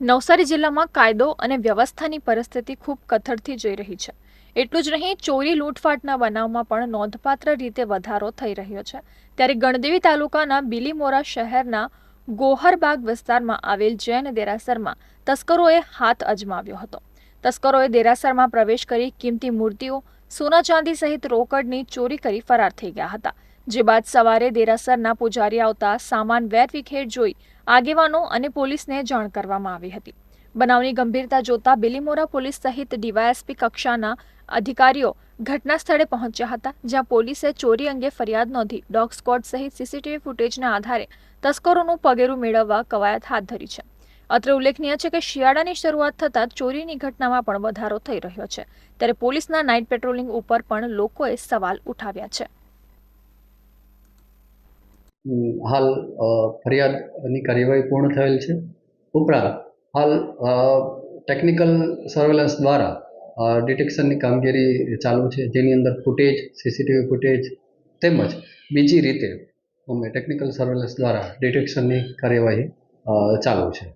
નવસારી જિલ્લામાં કાયદો અને વ્યવસ્થાની પરિસ્થિતિ ખૂબ કથળથી જઈ રહી છે. એટલું જ નહીં, ચોરી, લૂંટફાટના બનાવમાં પણ નોંધપાત્ર રીતે વધારો થઈ રહ્યો છે. ત્યારે ગણદેવી તાલુકાના બિલીમોરા શહેરના ગોહરબાગ વિસ્તારમાં આવેલ જૈન દેરાસરમાં તસ્કરોએ હાથ અજમાવ્યો હતો. તસ્કરોએ દેરાસરમાં પ્રવેશ કરી કિંમતી મૂર્તિઓ, સોના ચાંદી સહિત રોકડની ચોરી કરી ફરાર થઈ ગયા હતા. જે બાદ સવારે દેરાસરના પૂજારી આવતા સામાન વેરવિખેર જોઈ આગેવાનો અને પોલીસને જાણ કરવામાં આવી હતી. બનાવની ગંભીરતા જોતા બિલીમોરા પોલીસ સહિત ડીવાયએસપી કક્ષાના અધિકારીઓ ઘટના સ્થળે પહોંચ્યા હતા, જ્યાં પોલીસે ચોરી અંગે ફરિયાદ નોંધી ડોગ સ્કોડ સહિત સીસીટીવી ફૂટેજના આધારે તસ્કરોનું પગેરું મેળવવા કવાયત હાથ ધરી છે. અત્રે ઉલ્લેખનીય છે કે શિયાળાની શરૂઆત થતાં ચોરીની ઘટનામાં પણ વધારો થઈ રહ્યો છે, ત્યારે પોલીસના નાઇટ પેટ્રોલિંગ ઉપર પણ લોકોએ સવાલ ઉઠાવ્યા છે. હાલ ફરિયાદની કાર્યવાહી પૂર્ણ થયેલ છે. ઉપરાંત, હાલ ટેકનિકલ સર્વેલન્સ દ્વારા ડિટેક્શનની કામગીરી ચાલુ છે. જેની અંદર ફૂટેજ, સીસીટીવી ફૂટેજ તેમજ બીજી રીતે અમે ટેકનિકલ સર્વેલન્સ દ્વારા ડિટેક્શનની કાર્યવાહી ચાલુ છે.